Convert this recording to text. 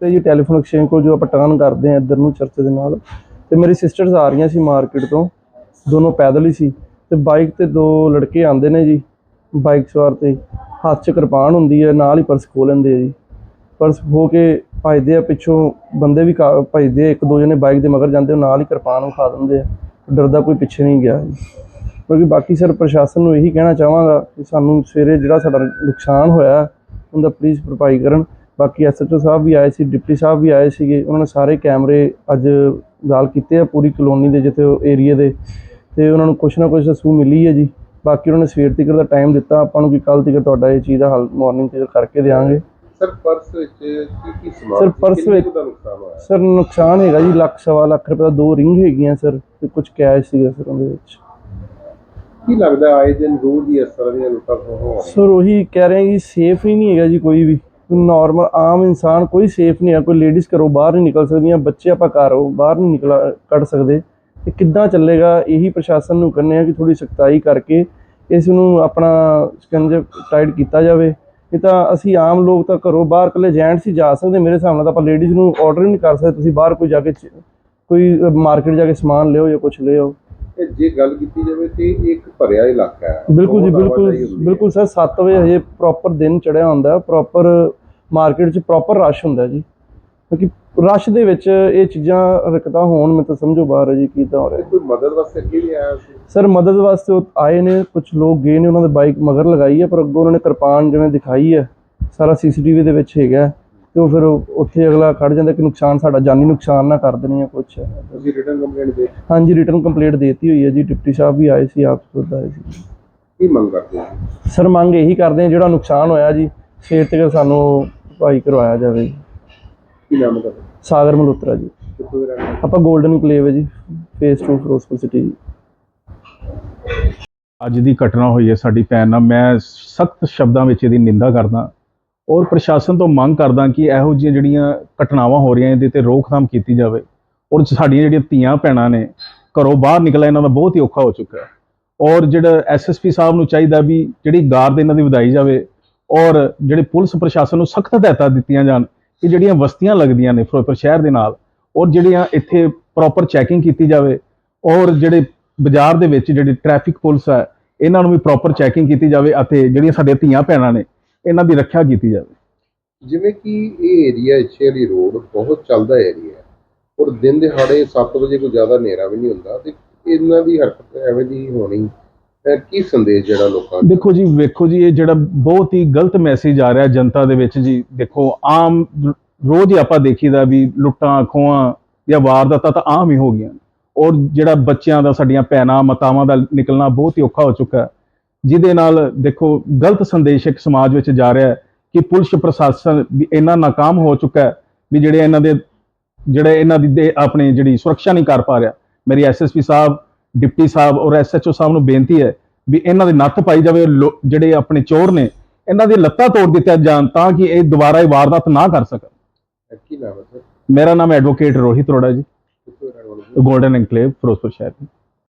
ਤੇ ਜੀ telephone exchange ਕੋਲ ਜੋ ਆਪਾਂ ਟਰਨ ਕਰਦੇ ਆ ਇੱਧਰ ਨੂੰ ਚਰਚ ਦੇ ਨਾਲ, ਤੇ ਮੇਰੀ ਸਿਸਟਰਸ ਆ ਰਹੀਆਂ ਸੀ ਮਾਰਕੀਟ ਤੋਂ, ਦੋਨੋਂ ਪੈਦਲ ਹੀ ਸੀ, ਤੇ ਬਾਈਕ ਤੇ ਦੋ ਲੜਕੇ ਆਂਦੇ ਨੇ ਜੀ ਬਾਈਕ ਸਵਾਰ ਤੇ, ਹੱਥ 'ਚ ਕਿਰਪਾਨ ਹੁੰਦੀ ਹੈ, ਨਾਲ ਹੀ ਪਰਸ ਖੋਹ ਲੈਂਦੇ ਆ ਜੀ। ਪਰਸ ਹੋ ਕੇ ਭਜਦੇ ਆ ਪਿੱਛੋਂ, ਬੰਦੇ ਵੀ ਕਾ- ਭਜਦੇ ਆ, ਇੱਕ ਦੋ ਜਣੇ ਬਾਈਕ ਦੇ ਮਗਰ ਜਾਂਦੇ ਉਹ ਨਾਲ ਹੀ ਕਿਰਪਾਨ ਵਿਖਾ ਦਿੰਦੇ ਆ, ਡਰਦਾ ਕੋਈ ਪਿੱਛੇ ਨਹੀਂ ਗਿਆ ਜੀ। ਕਿਉਂਕਿ ਬਾਕੀ ਸਰ ਪ੍ਰਸ਼ਾਸਨ ਨੂੰ ਇਹੀ ਕਹਿਣਾ ਚਾਹਾਂਗਾ ਕਿ ਸਾਨੂੰ ਸਵੇਰੇ ਜਿਹੜਾ ਸਾਡਾ ਨੁਕਸਾਨ ਹੋਇਆ, ਉਹਦਾ ਪਲੀਜ਼ ਭਰਪਾਈ ਕਰਨ। ਬਾਕੀ ਐਸਐਚਓ ਸਾਹਿਬ ਵੀ ਆਏ ਸੀ ਡਿਪਟੀ ਸਾਹਿਬ ਵੀ ਆਏ ਸੀਗੇ ਉਹਨਾਂ ਨੇ ਸਾਰੇ ਕੈਮਰੇ ਅੱਜ ਗਾਲ ਕੀਤੇ ਆ ਪੂਰੀ ਕਲੋਨੀ ਦੇ ਜਿੱਥੇ ਏਰੀਆ ਦੇ ਤੇ ਉਹਨਾਂ ਨੂੰ ਕੁਛ ਨਾ ਕੁਛ ਸੂ ਮਿਲੀ ਹੈ ਜੀ। ਬਾਕੀ ਉਹਨਾਂ ਨੇ ਸਵੇਰ ਤੱਕ ਦਾ ਟਾਈਮ ਦਿੱਤਾ ਆਪਾਂ ਨੂੰ ਕਿ ਕੱਲ ਤੱਕ ਤੁਹਾਡਾ ਇਹ ਚੀਜ਼ ਦਾ ਹੱਲ ਮਾਰਨਿੰਗ ਤੱਕ ਕਰਕੇ ਦੇਵਾਂਗੇ ਸਰ ਪਰਸ ਵਿੱਚ ਕੀ ਕੀ ਸਮਾਨ ਸਰ? ਪਰਸ ਵਿੱਚ- ਸਰ ਨੁਕਸਾਨ ਹੈਗਾ ਜੀ ਲੱਖ ਸਵਾ ਲੱਖ ਰੁਪਏ ਦਾ ਦੋ ਰਿੰਗ ਹੈਗੀਆਂ ਸਰ ਤੇ ਕੁਝ ਕੈਸ਼ ਸੀਗਾ ਸਰ ਉਹਦੇ ਵਿੱਚ। ਕੀ ਲੱਗਦਾ ਆਏ ਦਿਨ ਰੋਜ਼ ਹੀ ਇਸ ਤਰ੍ਹਾਂ ਦੀਆਂ ਲੁੱਟਾਂ ਹੋ ਰਹੀਆਂ ਸਰ ਉਹੀ ਕਹਿ ਰਹੇ ਕਿ ਸੇਫ ਹੀ ਨਹੀਂ ਹੈਗਾ ਜੀ ਕੋਈ ਵੀ। ਨਾਰਮਲ ਆਮ ਇਨਸਾਨ ਕੋਈ ਸੇਫ ਨਹੀਂ ਆ ਕੋਈ ਲੇਡੀਜ਼ ਘਰੋਂ ਬਾਹਰ ਨਹੀਂ ਨਿਕਲ ਸਕਦੀਆਂ, ਬੱਚੇ ਆਪਾਂ ਘਰੋਂ ਬਾਹਰ ਨਹੀਂ ਨਿਕਲ, ਕੱਢ ਸਕਦੇ। ਤੇ ਕਿੱਦਾਂ ਚੱਲੇਗਾ, ਇਹੀ ਪ੍ਰਸ਼ਾਸਨ ਨੂੰ ਕਹਿੰਦੇ ਆ ਕਿ ਥੋੜੀ ਸਖਤਾਈ ਕਰਕੇ ਇਸ ਨੂੰ ਆਪਣਾ ਸਕੰਜੇ ਟਾਈਟ ਕੀਤਾ ਜਾਵੇ। ਇਹ ਤਾਂ ਅਸੀਂ ਆਮ ਲੋਕ ਤਾਂ ਘਰੋਂ ਬਾਹਰ ਇਕੱਲੇ ਜੈਂਟਸ ਹੀ ਜਾ ਸਕਦੇ, ਮੇਰੇ ਹਿਸਾਬ ਨਾਲ ਤਾਂ ਆਪਾਂ ਲੇਡੀਜ਼ ਨੂੰ ਆਰਡਰ ਹੀ ਨਹੀਂ ਕਰ ਸਕਦੇ, ਤੁਸੀਂ ਬਾਹਰ ਕੋਈ ਜਾ ਕੇ ਕੋਈ ਮਾਰਕੀਟ ਜਾ ਕੇ ਸਮਾਨ ਲਿਓ ਜਾਂ ਕੁਝ ਲਿਓ ਜੇ ਗੱਲ ਕੀਤੀ ਜਾਵੇ ਤੇ ਇਹ ਇੱਕ ਭਰਿਆ ਇਲਾਕਾ ਹੈ। ਬਿਲਕੁਲ ਜੀ ਬਹੁਤ ਬਿਲਕੁਲ ਆਵਾਜਾਈ ਹੁੰਦੀ ਹੈ। ਬਿਲਕੁਲ ਸਰ 7 ਵਜੇ ਹਜੇ ਪ੍ਰੋਪਰ ਦਿਨ ਚੜਿਆ ਹੁੰਦਾ ਪ੍ਰੋਪਰ ਮਾਰਕੀਟ 'ਚ ਪ੍ਰੋਪਰ ਰਸ਼ ਹੁੰਦਾ ਜੀ। ਕਿਉਂਕਿ ਰਸ਼ ਦੇ ਵਿੱਚ ਇਹ ਚੀਜ਼ਾਂ ਰਕਤਾ ਹੋਣ ਮੈਂ ਤਾਂ ਸਮਝੋ ਬਾਹਰ ਹੈ ਜੀ ਕੀ ਤਾਂ ਹੋ ਰਿਹਾ। ਕੋਈ ਮਦਦ ਵਾਸਤੇ ਅੱਗੇ ਵੀ ਆਇਆ ਸੀ? ਸਰ ਮਦਦ ਵਾਸਤੇ ਉਹ ਆਏ ਨੇ ਕੁਝ ਲੋਕ ਗਏ ਨੇ ਉਹਨਾਂ ਦੇ ਬਾਈਕ ਮਗਰ ਲਗਾਈ ਹੈ ਪਰ ਅੱਗੋਂ ਉਹਨਾਂ ਨੇ ਕਿਰਪਾਨ ਜਿਵੇਂ ਦਿਖਾਈ ਹੈ ਸਾਰਾ ਸੀਸੀਟੀਵੀ ਦੇ ਵਿੱਚ ਹੈਗਾ ਹੈ, ਤੇ ਉਹ ਫਿਰ ਉੱਥੇ ਅਗਲਾ ਖੜ ਜਾਂਦਾ ਕਿ ਨੁਕਸਾਨ ਸਾਡਾ ਜਾਨੀ ਨੁਕਸਾਨ ਨਾ ਕਰ ਦੇਣੀ ਜਾਂ ਕੁਝ ਤੁਸੀਂ ਰਿਟਰਨ ਕੰਪਲੇਂਟ ਦੇ ਹਾਂਜੀ ਰਿਟਰਨ ਕੰਪਲੀਟ ਦੇਤੀ ਹੋਈ ਹੈ ਜੀ ਡਿਪਟੀ ਸਾਹਿਬ ਵੀ ਆਏ ਸੀ ਆਪ ਖੁਦ ਆਏ ਸੀ। ਕੀ ਮੰਗ ਕਰਦੇ ਹੋ ਸਰ ਮੰਗ ਇਹੀ ਕਰਦੇ ਆ ਜਿਹੜਾ ਨੁਕਸਾਨ ਹੋਇਆ ਜੀ ਸਵੇਰ ਤੱਕ ਸਾਨੂੰ ਭਾਈ ਕਰਵਾਇਆ ਜਾਵੇ। ਜੀ। ਕੀ ਨਾਮ ਹੈ ਤੁਹਾਡਾ? ਸਾਗਰ ਮਲਹੋਤਰਾ ਜੀ? ਆਪਾਂ 골ਡਨ ਕਲੇਵ ਹੈ? ਜੀ ਫੇਸ 2 ਫਿਰੋਜ਼ਪੁਰ ਸਿਟੀ ਜੀ। ਅੱਜ ਦੀ ਘਟਨਾ ਹੋਈ ਹੈ ਸਾਡੀ ਭੈਣ ਨਾਲ। ਮੈਂ ਸਖਤ ਸ਼ਬਦਾਂ ਵਿੱਚ ਇਹਦੀ ਨਿੰਦਾ ਕਰਦਾ। ਔਰ ਪ੍ਰਸ਼ਾਸਨ ਤੋਂ ਮੰਗ ਕਰਦਾ ਕਿ ਇਹੋ ਜਿਹੀਆਂ ਜਿਹੜੀਆਂ ਘਟਨਾਵਾਂ ਹੋ ਰਹੀਆਂ, ਇਹਦੇ ਤੇ ਰੋਕਥਾਮ ਕੀਤੀ ਜਾਵੇ। ਔਰ ਸਾਡੀਆਂ ਜਿਹੜੀਆਂ ਧੀਆਂ ਭੈਣਾਂ ਨੇ, ਘਰੋਂ ਬਾਹਰ ਨਿਕਲਣਾ ਇਹਨਾਂ ਦਾ ਬਹੁਤ ਹੀ ਔਖਾ ਹੋ ਚੁੱਕਾ ਹੈ। ਔਰ ਜਿਹੜਾ ਐਸਐਸਪੀ ਸਾਹਿਬ ਨੂੰ ਚਾਹੀਦਾ ਵੀ ਜਿਹੜੀ ਗਾਰਡ ਇਹਨਾਂ ਦੀ ਵਧਾਈ ਜਾਵੇ, ਔਰ ਜਿਹੜੇ ਪੁਲਿਸ ਪ੍ਰਸ਼ਾਸਨ ਨੂੰ ਸਖਤ ਹਦਾਇਤਾਂ ਦਿੱਤੀਆਂ ਜਾਣ, ਕਿ ਜਿਹੜੀਆਂ ਵਸਤੀਆਂ ਲੱਗਦੀਆਂ ਨੇ ਫਿਰੋਜ਼ਪੁਰ ਸ਼ਹਿਰ ਦੇ ਨਾਲ, ਔਰ ਜਿਹੜੀਆਂ ਇੱਥੇ ਪ੍ਰੋਪਰ ਚੈਕਿੰਗ ਕੀਤੀ ਜਾਵੇ, ਔਰ ਜਿਹੜੇ ਬਾਜ਼ਾਰ ਦੇ ਵਿੱਚ ਜਿਹੜੀ ਟ੍ਰੈਫਿਕ ਪੁਲਿਸ ਹੈ, ਇਹਨਾਂ ਨੂੰ ਵੀ ਪ੍ਰੋਪਰ ਚੈਕਿੰਗ ਕੀਤੀ ਜਾਵੇ ਅਤੇ ਜਿਹੜੀਆਂ ਸਾਡੀਆਂ ਧੀਆਂ ਭੈਣਾਂ ਨੇ ਇਹਨਾਂ ਦੀ ਰੱਖਿਆ ਕੀਤੀ ਜਾਵੇ। ਜਿਵੇਂ ਕਿ ਇਹ ਏਰੀਆ ਇੱਛੇ ਵਾਲੀ ਰੋਡ ਬਹੁਤ ਚੱਲਦਾ ਏਰੀਆ ਹੈ। ਔਰ ਦਿਨ ਦਿਹਾੜੇ 7 ਵਜੇ ਕੋਈ ਜ਼ਿਆਦਾ ਹਨੇਰਾ ਵੀ ਨਹੀਂ ਹੁੰਦਾ ਤੇ ਇਹਨਾਂ ਦੀ ਹਰਕਤ ਐਵੇਂ ਦੀ ਹੋਣੀ। ਅਹ ਕੀ ਸੰਦੇਸ਼ ਜਿਹੜਾ ਲੋਕਾਂ ਨੂੰ? ਦੇਖੋ ਜੀ ਵੇਖੋ ਜੀ ਇਹ ਜਿਹੜਾ ਬਹੁਤ ਹੀ ਗਲਤ ਮੈਸੇਜ ਆ ਰਿਹਾ ਜਨਤਾ ਦੇ ਵਿੱਚ ਜੀ। ਦੇਖੋ ਆਮ ਰੋਜ਼ ਹੀ ਆਪਾਂ ਦੇਖੀਦਾ ਵੀ ਲੁੱਟਾਂ ਖੋਹਾਂ ਜਾਂ ਵਾਰਦਾਤਾਂ ਤਾਂ ਆਮ ਹੀ ਹੋ ਗਈਆਂ। ਔਰ ਜਿਹੜਾ ਬੱਚਿਆਂ ਦਾ ਸਾਡੀਆਂ ਭੈਣਾਂ ਮਾਤਾਵਾਂ ਦਾ ਨਿਕਲਣਾ ਬਹੁਤ ਹੀ ਔਖਾ ਹੋ ਚੁੱਕਾ ਹੈ। ਜਿਹਦੇ ਨਾਲ ਦੇਖੋ ਗਲਤ ਸੰਦੇਸ਼ ਇੱਕ ਸਮਾਜ ਵਿੱਚ ਜਾ ਰਿਹਾ ਹੈ ਕਿ ਪੁਲਿਸ ਪ੍ਰਸ਼ਾਸਨ ਵੀ ਇੰਨਾ ਨਾਕਾਮ ਹੋ ਚੁੱਕਾ ਹੈ ਵੀ ਜਿਹੜੇ ਇਹਨਾਂ ਦੇ ਜਿਹੜੇ ਇਹਨਾਂ ਦੀ ਆਪਣੀ ਜਿਹੜੀ ਸੁਰੱਖਿਆ ਨਹੀਂ ਕਰ ਪਾ ਰਿਹਾ। ਮੇਰੀ ਐਸਐਸਪੀ ਸਾਹਿਬ ਡਿਪਟੀ ਸਾਹਿਬ ਔਰ ਐਸਐਚਓ ਸਾਹਿਬ ਨੂੰ ਬੇਨਤੀ ਹੈ ਵੀ ਇਹਨਾਂ ਦੇ ਨੱਥ ਪਾਈ ਜਾਵੇ ਜਿਹੜੇ ਆਪਣੇ ਚੋਰ ਨੇ ਇਹਨਾਂ ਦੀ ਲੱਤਾਂ ਤੋੜ ਦਿੱਤੀਆਂ ਜਾਣ ਤਾਂ ਕਿ ਇਹ ਦੁਬਾਰਾ ਇਹ ਵਾਰਦਾਤ ਨਾ ਕਰ ਸਕਣ। ਅਹ ਕੀ ਨਾਮ ਹੈ ਸਰ? ਮੇਰਾ ਨਾਮ ਐਡਵੋਕੇਟ ਰੋਹਿਤ ਰੋੜਾ ਜੀ? ਗੋਲਡਨ ਐਨਕਲੇਵ ਫਿਰੋਜ਼ਪੁਰ ਸ਼ਹਿਰ